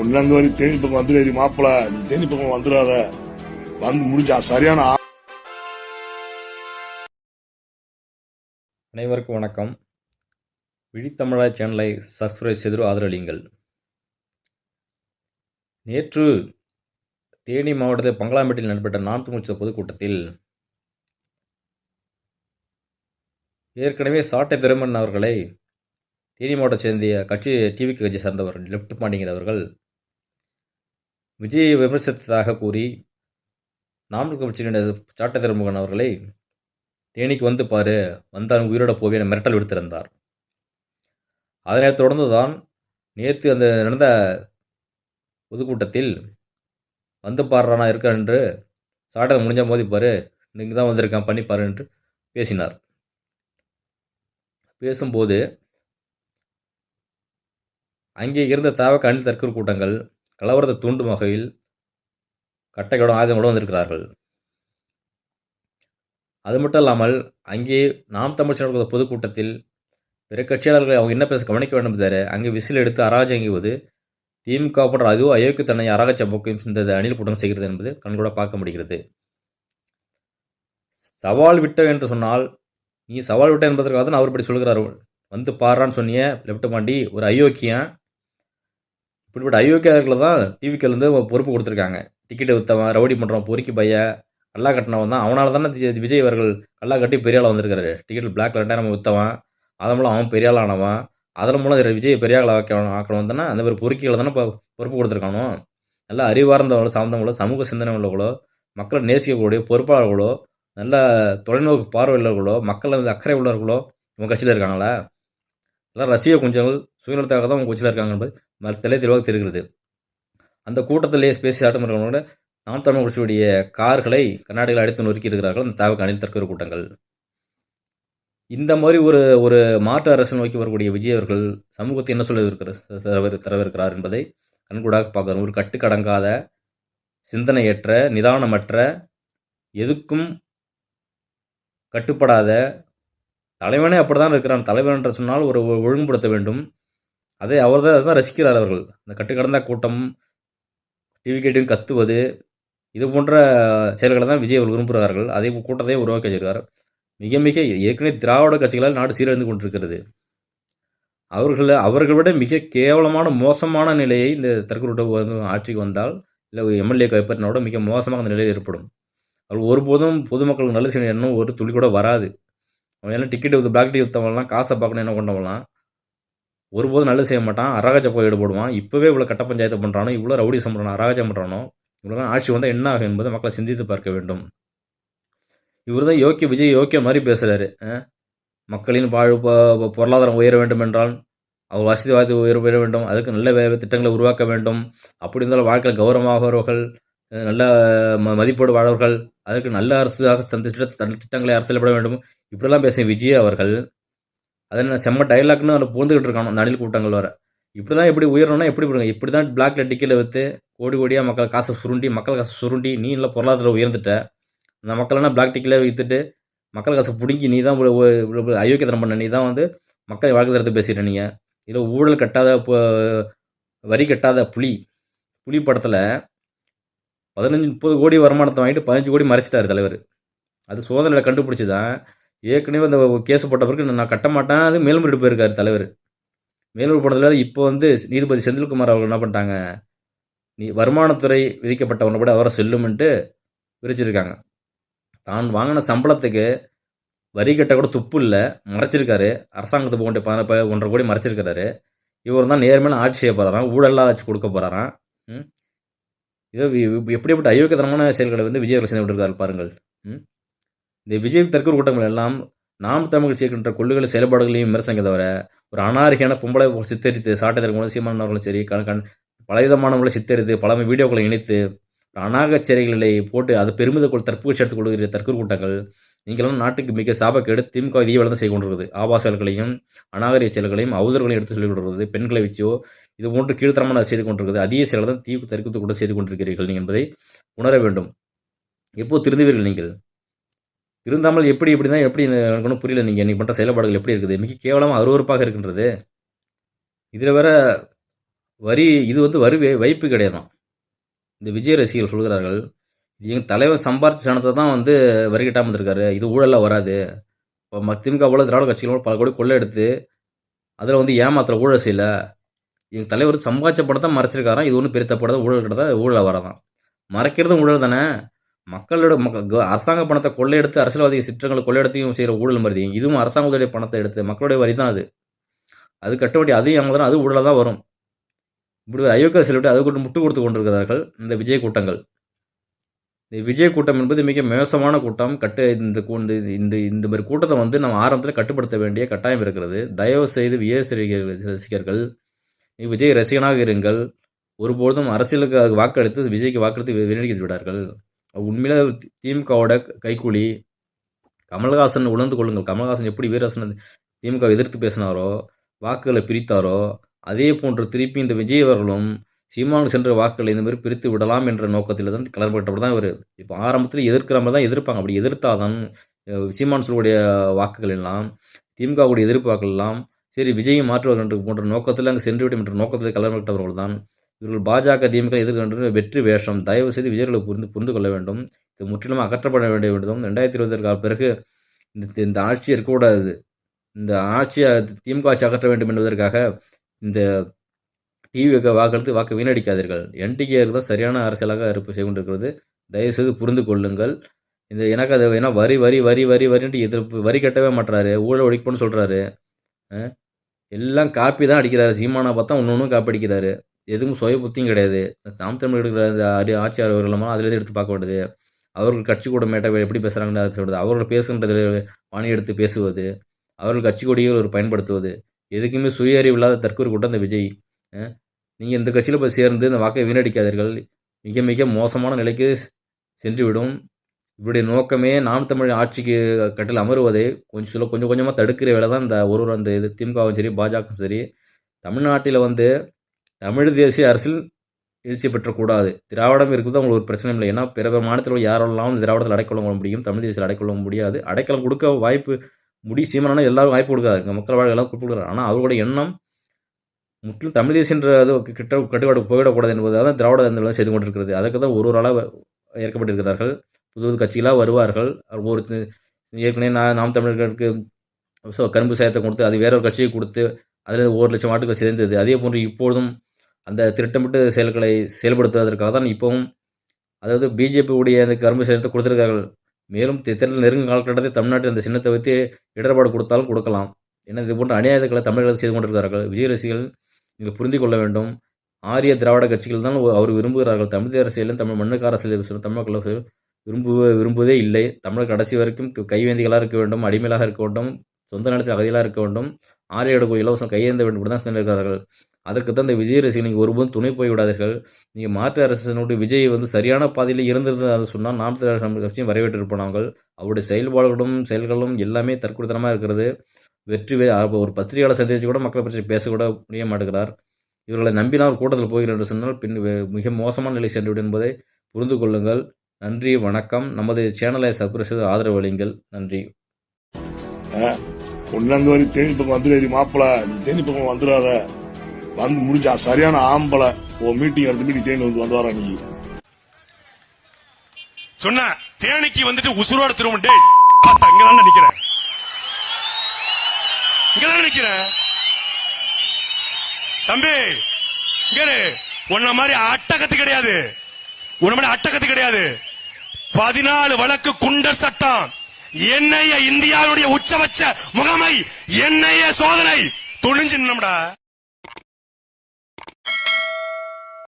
உன்னங்க வரி தேனி பக்கம் வந்துடாது மாப்பிள. நீ தேனி பக்கம் வந்துடாத. வந்து முடிஞ்சா சரியான அனைவருக்கும் வணக்கம். விழித்தமிழா சேனலை சப்ஸ்கிரைப் செய்து ஆதரவளியுங்கள். நேற்று தேனி மாவட்டத்தில் பங்களாமேட்டில் நடைபெற்ற நான்கு முடிச்ச பொதுக்கூட்டத்தில் ஏற்கனவே சாட்டை திருமணன் அவர்களை தேனி மாவட்டம் சேர்ந்த கட்சி டிவி கட்சி சார்ந்தவர் லெப்ட் பாண்டிங்கிறவர்கள் விஜயை விமர்சித்ததாக கூறி நாமல் கட்சியினுடைய சாட்டை திருமுகன் அவர்களை தேனிக்கு வந்து பாரு வந்தான் உயிரோட போவேன் மிரட்டல் விடுத்திருந்தார். அதனைத் தொடர்ந்து தான் நேற்று அந்த நடந்த பொதுக்கூட்டத்தில் வந்து பாடுறானா நான் இருக்கேன் என்று சாட்டை முடிஞ்ச மோதி பாரு நீங்கள் தான் வந்திருக்கேன் பண்ணி பாரு என்று பேசினார். பேசும்போது அங்கே இருந்த தாவக அணில் தற்கொலை கூட்டங்கள் கலவரத்தை தூண்டும் வகையில் கட்டைகளோடும் ஆயுதங்களோடும் வந்திருக்கிறார்கள். அது மட்டும் இல்லாமல் அங்கே நாம் தமிழ்ச்சியாளர்கள் பொதுக்கூட்டத்தில் பிற கட்சியாளர்களை அவங்க என்ன பேச கவனிக்க வேண்டும் தவிர அங்கே விசில் எடுத்து அராஜங்குவது திமுக போன்ற அதுவும் அயோக்கியத்தன்னை அரகச்ச போக்கையும் இந்த அணில் கூட்டம் செய்கிறது என்பது கண்கூட பார்க்க முடிகிறது. சவால் விட்ட என்று சொன்னால் நீ சவால் விட்ட என்பதற்காக தான் அவர் இப்படி சொல்கிறார். வந்து பாடுறான்னு சொன்னிய லெப்ட் மாண்டி ஒரு அயோக்கியன் இப்படிப்பட்ட அயோக்கியர்களை தான் டிவிக்கிலேருந்து பொறுப்பு கொடுத்துருக்காங்க. டிக்கெட்டை விற்றவன் ரவுடி பண்ணுறவன் பொறுக்கி பைய கல்லா கட்டினவன் தான். அவனால தானே விஜய் அவர்கள் கல்லா கட்டி பெரிய ஆளாக வந்திருக்காரு. டிக்கெட் பிளாக் ரெண்டாயிரம் விற்றவன் அதன் மூலம் அவன் பெரிய ஆள் ஆனவன். அதன் மூலம் விஜய் பெரிய ஆளாக வைக்கணும் ஆக்கணும் தானே அந்த மாதிரி பொறுக்கிகளை தானே இப்போ பொறுப்பு கொடுத்துருக்கானோ? நல்லா அறிவார்ந்தவங்களோ சார்ந்தவங்களோ சமூக சிந்தனை உள்ளவங்களோ மக்களை நேசிக்கக்கூடிய பொறுப்பாளர்களோ நல்ல தொலைநோக்கு பார்வையாளர்களோ மக்கள் வந்து அக்கறை உள்ளவர்களோ உங்கள் கட்சியில் இருக்காங்களா? எல்லாம் ரசிக குஞ்சங்கள் சுயநலத்தாக தான் உங்கள் கட்சியில் இருக்காங்க என்பது ம- தெளிவாக தெரிகிறது. அந்த கூட்டத்திலேயே பேசி ஆட்டமிருக்கிறவங்களோட நாம் தமிழ் கட்சியுடைய கார்களை கர்நாடகாவில் அடித்து நொறுக்கி இருக்கிறார்கள். அந்த தாவக அணில் தற்கொலை கூட்டங்கள். இந்த மாதிரி ஒரு ஒரு மாற்று அரசு நோக்கி வரக்கூடிய விஜய் அவர்கள் சமூகத்தை என்ன சொல்ல இருக்கிற தரவிருக்கிறார் என்பதை கண்கூடாக பார்க்கணும் ஒரு கட்டுக்கடங்காத சிந்தனையற்ற நிதானமற்ற எதுக்கும் கட்டுப்படாத தலைவனே அப்படிதான் இருக்கிறான். தலைவன் என்று சொன்னால் ஒரு ஒ- ஒழுங்குபடுத்த வேண்டும். அதை அவர் தான் தான் ரசிக்கிறார் அவர்கள். இந்த கட்டுக்கடந்த கூட்டம் டிவி கேட்டும் கத்துவது இது போன்ற செயல்களை தான் விஜய் அவர்கள் விரும்புகிறார்கள். அதே கூட்டத்தை உருவாக்கி வச்சிருக்கார். மிக மிக ஏற்கனவே திராவிட கட்சிகளால் நாடு சீரழிந்து கொண்டிருக்கிறது. அவர்கள் அவர்களை விட மிக கேவலமான மோசமான நிலையை இந்த தற்கொலை ஆட்சிக்கு வந்தால் இல்லை எம்எல்ஏ கைப்பற்றினோட மிக மோசமாக அந்த நிலையில் ஏற்படும். அவர்கள் ஒருபோதும் பொதுமக்களுக்கு நல்ல செய்யணும் ஒரு துளி கூட வராது. அவன் எல்லாம் டிக்கெட் வித்து பிளாக் டிக்கெட் விற்றவங்களாம் காசை பார்க்கணும் என்ன கொண்டவங்களாம் ஒருபோதும் நல்லது செய்ய மாட்டான். அரகஜ போய் ஈடுபடுவான். இப்போவே இவ்வளோ கட்ட பஞ்சாயத்து பண்ணுறானோ இவ்வளோ ரவுடி பண்ணுறானோ அரகஜம் பண்ணுறானோ இவ்வளோ ஆட்சி வந்தால் என்ன ஆகும் என்பதை மக்களை சிந்தித்து பார்க்க வேண்டும். இவர் தான் யோக்கிய விஜய் யோக்கிய மாதிரி பேசுகிறாரு மக்களின் வாழ் பொருளாதாரம் உயர வேண்டும் என்றால் அவர் வசதி வாய்ப்பு உயர உயர வேண்டும். அதுக்கு நல்ல திட்டங்களை உருவாக்க வேண்டும். அப்படி இருந்தாலும் வாழ்க்கையில் கௌரவமாகவர்கள் நல்ல ம மதிப்போடு வாழ்வர்கள் அதற்கு நல்ல அரசாக சந்தித்த தன் திட்டங்களை அரசியல்பட வேண்டும். இப்படிலாம் பேசும் விஜய் அவர்கள் அதில் செம்ம டைலாக்னு அதில் பூந்துக்கிட்டு இருக்கானோ அந்த அணில் கூட்டங்கள் வர இப்படிலாம் எப்படி உயரணும்னா எப்படி பண்ணுங்க இப்படி தான் பிளாக்ல டிக்கெட்டில் விற்று கோடி கோடியாக மக்கள் காசை சுருண்டி மக்கள் காசை சுருண்டி நீ இல்லை பொருளாதாரம் உயர்ந்துட்ட. அந்த மக்கள்லாம் பிளாக் டிக்கெட்டில் விற்றுட்டு மக்கள் காசை பிடுங்கி நீ தான் அயோக்கியத்தனம் பண்ண நீ தான் வந்து மக்களை வாழ்க்கை தரத்தை பேசிட்ட நீங்கள் இதில் ஊழல் கட்டாத வரி கட்டாத புலி புலி படத்தில் பதினஞ்சு முப்பது கோடி வருமானத்தை வாங்கிட்டு பதினஞ்சு கோடி மறைச்சிட்டாரு தலைவர். அது சோதனையில் கண்டுபிடிச்சி தான் ஏற்கனவே அந்த கேஸ் போட்ட பிறகு நான் கட்ட மாட்டேன். அது மேல்முறையீடு போயிருக்காரு தலைவர். மேல்முறை போனதில் இப்போ வந்து நீதிபதி செந்தில்குமார் அவர்கள் என்ன பண்ணிட்டாங்க? நீ வருமானத்துறை விதிக்கப்பட்டவனை கூட அவரை செல்லும்ன்ட்டு விரிச்சிருக்காங்க. தான் வாங்கின சம்பளத்துக்கு வரி கட்ட கூட துப்பு இல்லை. மறைச்சிருக்காரு. அரசாங்கத்துக்கு போக வேண்டிய ப- ஒன்றரை கோடி மறைச்சிருக்காரு இவர் தான் நேர்மையான ஆட்சி செய்ய போகிறாராம் ஊழலாக ஆட்சி கொடுக்க போகிறாராம் ம்? எப்படிப்பட்ட அயோக்கியத்தனமான செயல்களை வந்து விஜய் அவர்கள் செய்து விட்டுருக்காரு பாருங்கள். ம்? இந்த விஜய் தற்கொலை கூட்டங்கள் எல்லாம் நாம் தமிழ் சேர்க்கின்ற கொள்ளுகளை செயல்பாடுகளையும் விமர்சனங்க தவிர ஒரு அனாரியான பொம்பளை சித்தரித்து சாட்டை மூலம் சீமான் அவர்களும் சரி கண் பலவிதமானவர்களை சித்தரித்து பல வீடியோக்களை இணைத்து அநாகச்சரிகளை போட்டு அது பெருமித கொள் தற்பூச்சி எடுத்துக் கொள்கிற தற்கொலை கூட்டங்கள் நீங்களும் நாட்டுக்கு மிக சாபக்கேடு திமுக இதே வளர்ந்து செய்து கொண்டிருக்கிறது. ஆபாச அநாகரிய செயல்களையும் அவதர்களையும் எடுத்து சொல்லிக் கொண்டிருக்கிறது. பெண்களை வச்சோ இது போன்று கீழ்த்தரமான செய்து கொண்டிருக்கிறது. அதிக செயல்கள் தான் தீவு தற்கத்து கூட செய்து கொண்டிருக்கிறீர்கள் என்பதை உணர வேண்டும். எப்போது திருந்துவீர்கள் நீங்கள்? இருந்தாமல் எப்படி இப்படி தான் எப்படி எனக்கு ஒன்றும் புரியல. நீங்கள் இன்றைக்கி பண்ணுற செயல்பாடுகள் எப்படி இருக்குது? மிக கேவலமாக அருவறுப்பாக இருக்கின்றது. இதில் வேற வரி இது வந்து வரி வைப்பு கிடையாது. இந்த விஜய் ரசிகர்கள் சொல்கிறார்கள் இது எங்கள் தலைவர் சம்பாரிச்ச சனத்தை தான் வந்து வரி கட்டாமல் இருந்திருக்காரு. இது ஊழலாக வராது. இப்போ திமுக போல திராவிட கட்சிகளோட பல கோடி கொள்ளை எடுத்து அதில் வந்து ஏமாத்துற ஊழல் செய்யல. எங்கள் தலைவர் சம்பாதிச்ச பணத்தை மறைச்சிருக்காராம். இது ஒன்றும் பெரிய தப்பாக ஊழல் கிட்ட ஊழலாக வராதான் மறைக்கிறதும் ஊழல் தானே? மக்களோட மக்க அரசாங்க பணத்தை கொள்ளையெடுத்து அரசியல்வாதி சிற்றங்களை கொள்ளையெடுத்தையும் செய்கிற ஊழல் மாதிரி இதுவும் அரசாங்கத்துடைய பணத்தை எடுத்து மக்களுடைய வரி தான் அது. அது கட்ட வேண்டிய அதையும் அவங்க தான் அது ஊழலாக தான் வரும். இப்படி ஒரு அயோக்கிய செல்விட்டு அதை கொண்டு முட்டு கொடுத்து கொண்டிருக்கிறார்கள் இந்த விஜய் கூட்டங்கள். இந்த விஜய் கூட்டம் என்பது மிக மோசமான கூட்டம். கட்டு இந்த இந்த இந்த இந்த மாதிரி கூட்டத்தை வந்து நம்ம ஆரம்பத்தில் கட்டுப்படுத்த வேண்டிய கட்டாயம் இருக்கிறது. தயவு செய்து விஜய் ரசிகர்கள் நீ விஜய் ரசிகனாக இருங்கள். ஒருபோதும் அரசியலுக்கு வாக்களித்து விஜய்க்கு வாக்களித்து வெளியேற்றி விடார்கள். உண்மையில திமுகவோட கைக்கூலி கமல்ஹாசன் உணர்ந்து கொள்ளுங்கள். கமல்ஹாசன் எப்படி வீரரசன் திமுக எதிர்த்து பேசினாரோ வாக்குகளை பிரித்தாரோ அதே போன்று திருப்பி இந்த விஜய் அவர்களும் சீமானு சென்ற வாக்குகளை இந்த மாதிரி பிரித்து விடலாம் என்ற நோக்கத்தில் தான் கிளம்பப்பட்டவர் தான் இவர். இப்போ ஆரம்பத்தில் எதிர்க்கிற மாதிரி தான் எதிர்ப்பாங்க. அப்படி எதிர்த்தாதான் அஹ், சீமான் சொல்லுடைய வாக்குகள் எல்லாம் திமுகவுடைய எதிர்ப்பு வாக்குகள் எல்லாம் சரி விஜயை மாற்றுவார்கள் என்று போன்ற நோக்கத்தில் அங்கே சென்று விடும் என்ற நோக்கத்தில் கிளம்பப்பட்டவர்கள் தான் இவர்கள் பாஜக திமுக எதிர்கொண்டு வெற்றி வேஷம். தயவு செய்து விஜயர்களை புரிந்து புரிந்து கொள்ள வேண்டும். இது முற்றிலும் அகற்றப்பட வேண்டிய வேண்டும். ரெண்டாயிரத்தி இருபதற்கு பிறகு இந்த இந்த ஆட்சி இருக்கக்கூடாது. இந்த ஆட்சியை திமுக ஆட்சி அகற்ற வேண்டும் என்பதற்காக இந்த டிவிக்கு வாக்களித்து வாக்கு வீணடிக்காதீர்கள். என்டிகேக்கு தான் சரியான அரசியலாக இருப்பு செய்து கொண்டிருக்கிறது. தயவுசெய்து புரிந்து கொள்ளுங்கள். இந்த எனக்கு அது ஏன்னா வரி வரி வரி வரி வரின்ட்டு எதிர்ப்பு வரி கட்டவே மாட்டுறாரு ஊழல் ஒழிப்புன்னு சொல்கிறாரு எல்லாம் காப்பி தான் அடிக்கிறாரு. சீமானா பார்த்தா ஒன்று ஒன்றும் காப்பி அடிக்கிறாரு. எதுவும் சுய புத்தியும் கிடையாது. நாம் தமிழ் எடுக்கிற அந்த அறி ஆட்சியாளர் அவர்களுமா எடுத்து பார்க்க வேண்டியது. அவர்கள் கட்சி கூட மேட்ட எப்படி பேசுகிறாங்கன்னு அது சொல்கிறது அவர்கள் பேசுகின்றதில் வாணி எடுத்து பேசுவது. அவர்கள் கட்சி கொடியை ஒரு பயன்படுத்துவது. எதுக்குமே சுய அறிவு இல்லாத தற்கொலை கூட்டம் இந்த விஜய். நீங்கள் இந்த கட்சியில் போய் சேர்ந்து இந்த வாக்கை வீணடிக்காதீர்கள். மிக மிக மோசமான நிலைக்கு சென்றுவிடும். இவருடைய நோக்கமே நாம் தமிழ் ஆட்சிக்கு கட்டில் அமருவதை கொஞ்சம் சொல்ல கொஞ்சம் கொஞ்சமாக தடுக்கிற வேலை தான் இந்த ஒரு ஒரு அந்த இது திமுகவும் சரி பாஜகவும் சரி. தமிழ்நாட்டில் வந்து தமிழ் தேசிய அரசில் எழுச்சி பெற்றக்கூடாது. திராவிடம் இருக்குது அவங்களுக்கு ஒரு பிரச்சனை இல்லை. ஏன்னா பிற மாநிலத்தில் யாரெல்லாம் திராவிடத்தில் அடைக்கொள்ள முடியும் தமிழ் தேசியத்தில் அடைக்கொள்ள முடியாது அடைக்கலம் கொடுக்க வாய்ப்பு முடி சீமானா எல்லாரும் வாய்ப்பு கொடுக்காது. இங்கே மக்கள் வாழ்க்கை எல்லாம் கொடுக்குறாரு. ஆனால் அவருடைய எண்ணம் முற்றிலும் தமிழ் தேசியன்ற அது கிட்ட கட்டுப்பாடு போயிடக்கூடாது என்பதாக தான் திராவிட இந்த செய்து கொண்டிருக்கிறது. அதுக்கு தான் ஒரு ஒரு ஆளாக ஏற்கப்பட்டிருக்கிறார்கள். புது புது கட்சிகளாக வருவார்கள். ஒரு ஏற்கனவே நான் நாம் தமிழர்களுக்கு கரும்பு சாயத்தை கொடுத்து அது வேற ஒரு கட்சியை கொடுத்து அதில் ஒரு லட்சம் ஆட்டுகள் சேர்ந்தது. அதே போன்று இப்பொழுதும் அந்த திட்டமிட்டு செயல்களை செயல்படுத்துவதற்காக தான் இப்போவும் அதாவது பிஜேபி உடைய அந்த கரும்பு சேர்த்து கொடுத்துருக்கார்கள் மேலும் தேர்தல் நெருங்கும் காலகட்டத்தில் தமிழ்நாட்டில் அந்த சின்னத்தை வைத்து இடர்பாடு கொடுத்தாலும் கொடுக்கலாம். ஏன்னா இது போன்ற அநியாயத்துக்களை தமிழர்கள் செய்து கொண்டிருக்கிறார்கள். விஜய் ரசிகள் நீங்கள் புரிந்து கொள்ள வேண்டும். ஆரிய திராவிட கட்சிகள் தான் அவர் விரும்புகிறார்கள். தமிழ் அரசியலும் தமிழ் மண்ணுக்கு அரசியல் தமிழ் மக்கள் விரும்புவ விரும்புவதே இல்லை. தமிழர் கடைசி வரைக்கும் கைவேந்திகளாக இருக்க வேண்டும் அடிமையாக இருக்க வேண்டும் சொந்த நிலத்தில் அகதிகளாக இருக்க வேண்டும். ஆரியோட இலவசம் கையேந்த வேண்டும் இப்படி தான் சென்றிருக்கிறார்கள். அதற்கு தான் இந்த விஜய் ரசிகர் நீங்கள் ஒருபோதும் துணை போய் விடாதீர்கள் நீங்கள் மாற்று அரசனுடைய விஜய் வந்து சரியான பாதையில் இருந்திருந்தது அதை சொன்னால் நாம் தமிழர் கட்சியும் வரவேற்றிருப்போம் நாங்கள். அவருடைய செயல்பாடுகளும் செயல்களும் எல்லாமே தற்கொலைத்தனமாக இருக்கிறது. வெற்றி வே- ஒரு பத்திரிகையாளர் சந்தித்து கூட மக்களை பற்றி பேசக்கூட முடிய மாட்டேங்கிறார். இவர்களை நம்பினால் கூட்டத்தில் போகிறேன் என்று சொன்னால் பின் மிக மோசமான நிலை சென்றுவிடும் என்பதை புரிந்து கொள்ளுங்கள். நன்றி வணக்கம். நமது சேனலை சப்ஸ்கிரைப் செய்து ஆதரவு அளியுங்கள். நன்றி. கொண்டாந்து தேனி பக்கம் வந்துடாது மாப்பிள்ள நீ தேனி பக்கம் வந்துடாத வந்து முடிஞ்சா சரியான ஆம்பளை உன் மீட்டிங் எடுத்து மீட்டிங் தேனி வந்து வந்தாரா நீ? சொன்ன தேனிக்கு வந்துட்டு உசுரோட திரும்ப டே பார்த்தா இங்கதான் நிக்கிறேன். இங்கதான் நிக்கிறேன். தம்பி இங்க உன்ன மாதிரி அட்டகத்து கிடையாது. உன்ன மாதிரி அட்டகத்து கிடையாது. பதினாலு வழக்கு குண்டர் சட்டம். என்னைய இந்தியாவுடைய உச்சபட்ச முகமை என்னைய சோதனை. துணிஞ்சு நின்னம்டா